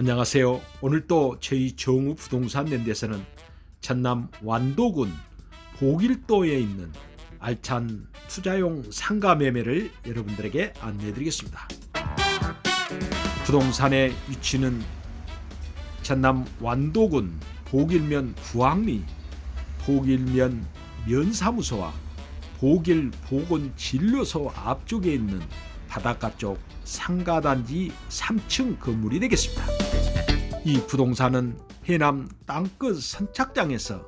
안녕하세요. 오늘 또 저희 정우 부동산 랜드에서는 전남 완도군 보길도에 있는 알찬 투자용 상가 매매를 여러분들에게 안내해 드리겠습니다. 부동산의 위치는 전남 완도군 보길면 부항리, 보길면 면사무소와 보길 보건 진료소 앞쪽에 있는 바닷가 쪽 상가단지 3층 건물이 되겠습니다. 이 부동산은 해남 땅끝 선착장에서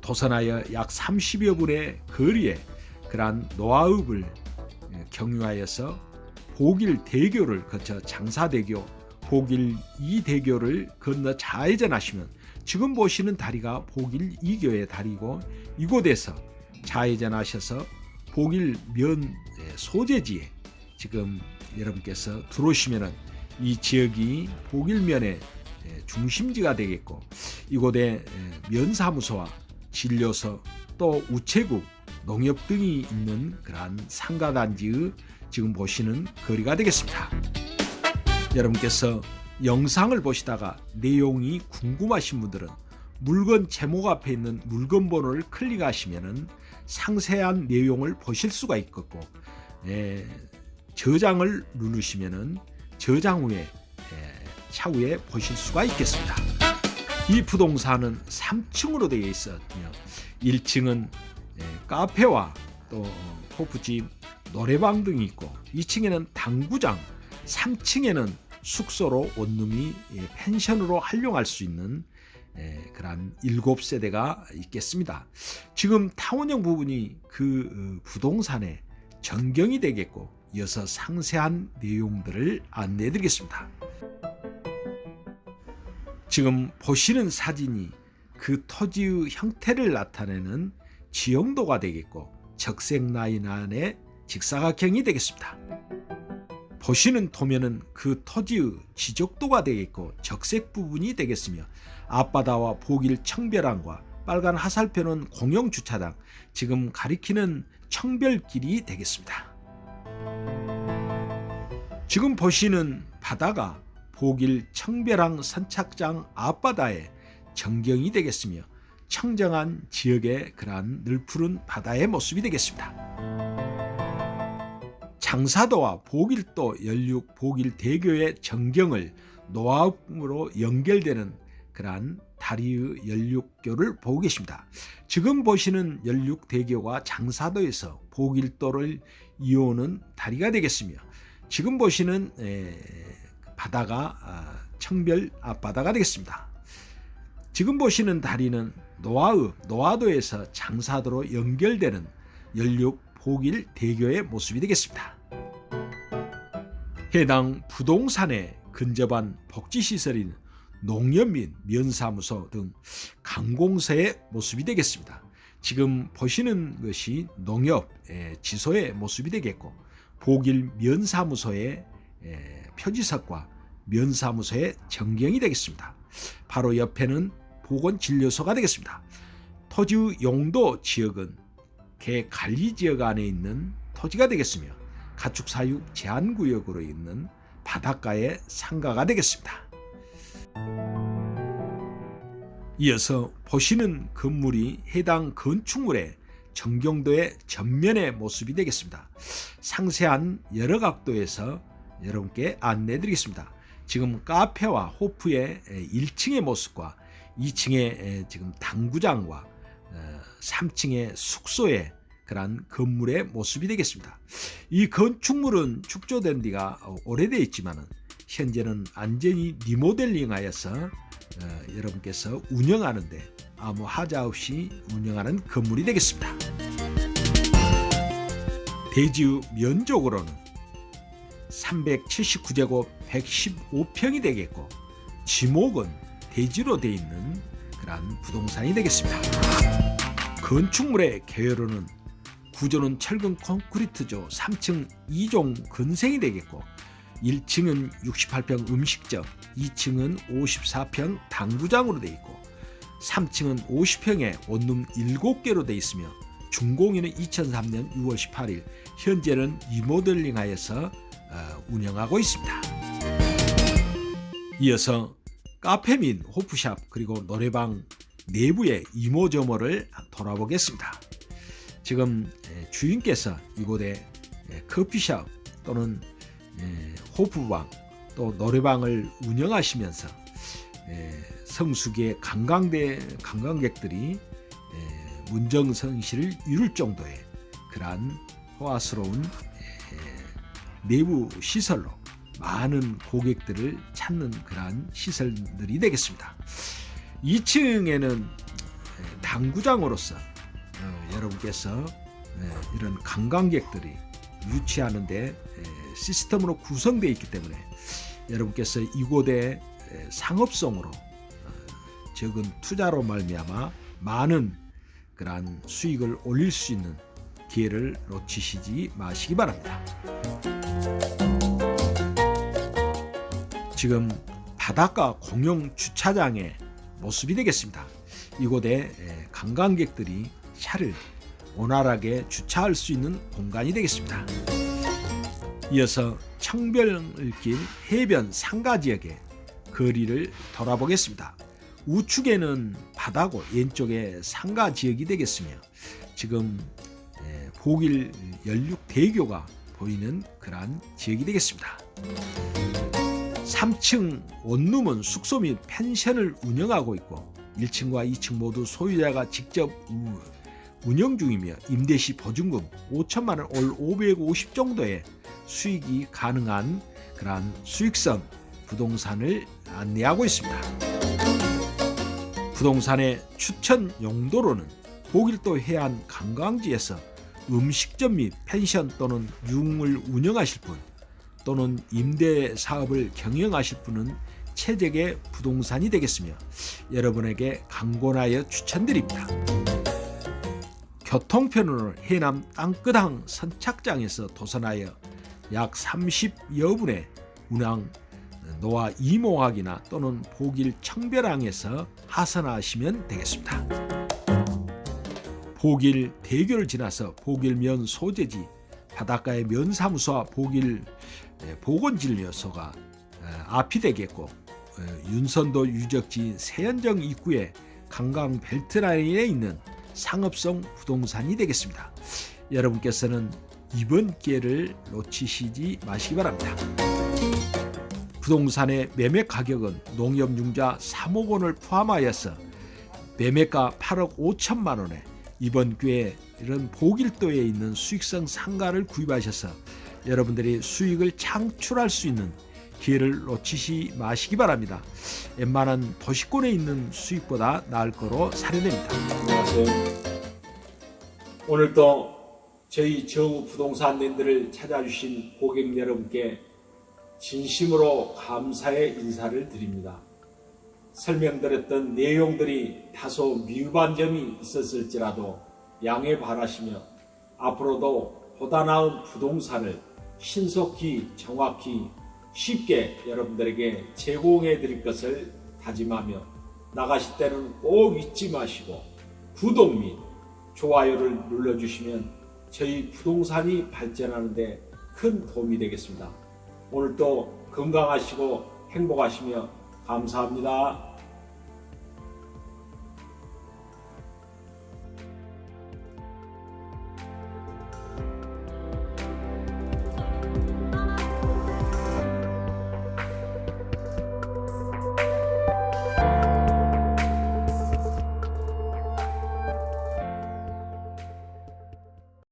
도선하여 약 30여 분의 거리에 그러한 노하읍을 경유하여서 보길 대교를 거쳐 장사대교, 보길 2대교를 건너 좌회전하시면 지금 보시는 다리가 보길 2교의 다리고 이곳에서 좌회전하셔서 보길 면 소재지에 지금 여러분께서 들어오시면은 이 지역이 보길면의 중심지가 되겠고 이곳에 면사무소와 진료소 또 우체국 농협 등이 있는 그러한 상가단지의 지금 보시는 거리가 되겠습니다. 여러분께서 영상을 보시다가 내용이 궁금하신 분들은 물건 제목 앞에 있는 물건 번호를 클릭하시면은 상세한 내용을 보실 수가 있겠고 에, 저장을 누르시면은 저장 후에 에, 차후에 보실 수가 있겠습니다. 이 부동산은 3층으로 되어 있었며 1층은 카페와 또 호프집, 노래방 등이 있고 2층에는 당구장, 3층에는 숙소로 원룸이 펜션으로 활용할 수 있는 그러한 7세대가 있겠습니다. 지금 타원형 부분이 그 부동산의 전경이 되겠고 이어서 상세한 내용들을 안내해 드리겠습니다. 지금 보시는 사진이 그 토지의 형태를 나타내는 지형도가 되겠고 적색 라인 안에 직사각형이 되겠습니다. 보시는 도면은 그 토지의 지적도가 되겠고 적색 부분이 되겠으며 앞바다와 보길 청별항과 빨간 화살표는 공영 주차장 지금 가리키는 청별길이 되겠습니다. 지금 보시는 바다가 보길 청별항 선착장 앞바다의 전경이 되겠으며 청정한 지역의 그러한 늘푸른 바다의 모습이 되겠습니다. 장사도와 보길도 연륙 보길대교의 전경을 노하우로 연결되는 그러한 다리의 연륙교를 보고 계십니다. 지금 보시는 연륙대교가 장사도에서 보길도를 이어오는 다리가 되겠으며 지금 보시는 바다가 청별 앞바다가 되겠습니다. 지금 보시는 다리는 노하읍, 노하도에서 장사도로 연결되는 연륙 보길 대교의 모습이 되겠습니다. 해당 부동산에 근접한 복지시설인 농협 및 면사무소 등 강공서의 모습이 되겠습니다. 지금 보시는 것이 농협 지소의 모습이 되겠고 보길 면사무소의 표지석과 면사무소의 전경이 되겠습니다. 바로 옆에는 보건진료소가 되겠습니다. 토지 용도 지역은 개 관리 지역 안에 있는 토지가 되겠으며 가축 사육 제한 구역으로 있는 바닷가의 상가가 되겠습니다. 이어서 보시는 건물이 해당 건축물의 정경도의 전면의 모습이 되겠습니다. 상세한 여러 각도에서 여러분께 안내 드리겠습니다. 지금 카페와 호프의 1층의 모습과 2층의 지금 당구장과 3층의 숙소의 그러한 건물의 모습이 되겠습니다. 이 건축물은 축조된 지가 오래되어 있지만 현재는 안전히 리모델링하여서 여러분께서 운영하는데 아무 하자 없이 운영하는 건물이 되겠습니다. 대지의 면적으로는 379제곱 115평이 되겠고 지목은 대지로 되어 있는 그러한 부동산이 되겠습니다. 건축물의 개요로는 구조는 철근 콘크리트조 3층 2종 근생이 되겠고 1층은 68평 음식점, 2층은 54평 당구장으로 되어 있고 3층은 50평에 원룸 7개로 되어 있으며 준공일은 2003년 6월 18일 현재는 리모델링하여서 어, 운영하고 있습니다. 이어서 카페 민 호프샵 그리고 노래방 내부의 이모저모를 돌아보겠습니다. 지금 에, 주인께서 이곳에 에, 커피숍 또는 에, 호프방 또 노래방을 운영하시면서 에, 성수기의 관광대 관광객들이 에, 문정성시를 이룰 정도의 그러한 호화스러운 에, 내부 시설로 많은 고객들을 찾는 그러한 시설들이 되겠습니다. 2층에는 당구장으로서 어, 여러분께서 에, 이런 관광객들이 유치하는데 에, 시스템으로 구성되어 있기 때문에 여러분께서 이곳에 에, 상업성으로 어, 적은 투자로 말미암아 많은 그러한 수익을 올릴 수 있는 기회를 놓치시지 마시기 바랍니다. 지금 바닷가 공용 주차장의 모습이 되겠습니다. 이곳에 에, 관광객들이 차를 원활하게 주차할 수 있는 공간이 되겠습니다. 이어서 청별길 해변 상가 지역의 거리를 돌아보겠습니다. 우측에는 바다고 왼쪽에 상가 지역이 되겠으며 지금 에, 보길 연륙 대교가 보이는 그러한 지역이 되겠습니다. 3층 원룸은 숙소 및 펜션을 운영하고 있고 1층과 2층 모두 소유자가 직접 우- 운영 중이며 임대 시 보증금 5천만 원 올 550 정도의 수익이 가능한 그러한 수익성 부동산을 안내하고 있습니다. 부동산의 추천 용도로는 보길도 해안 관광지에서 음식점 및 펜션 또는 융을 운영하실 분 또는 임대 사업을 경영하실 분은 최적의 부동산이 되겠으며 여러분에게 강권하여 추천드립니다. 교통편으로는 해남 땅끝항 선착장에서 도선하여 약 30여 분의 운항 노아 이모학이나 또는 보길 청별항에서 하선하시면 되겠습니다. 보길 대교를 지나서 보길면 소재지 바닷가의 면사무소와 보길 에, 보건진료소가 에, 앞이 되겠고 에, 윤선도 유적지 세연정 입구에 관광 벨트 라인에 있는 상업성 부동산이 되겠습니다. 여러분께서는 이번 기회를 놓치시지 마시기 바랍니다. 부동산의 매매 가격은 농협융자 3억 원을 포함하여서 매매가 8억 5천만 원에 이번 이런 보길도에 있는 수익성 상가를 구입하셔서 여러분들이 수익을 창출할 수 있는 기회를 놓치시 마시기 바랍니다. 웬만한 도시권에 있는 수익보다 나을 거로 사례됩니다. 안녕하세요. 오늘도 저희 정우 부동산 랜드를 찾아주신 고객 여러분께 진심으로 감사의 인사를 드립니다. 설명드렸던 내용들이 다소 미흡한 점이 있었을지라도 양해 바라시며 앞으로도 보다 나은 부동산을 신속히 정확히 쉽게 여러분들에게 제공해 드릴 것을 다짐하며 나가실 때는 꼭 잊지 마시고 구독 및 좋아요를 눌러주시면 저희 부동산이 발전하는데 큰 도움이 되겠습니다. 오늘도 건강하시고 행복하시며 감사합니다.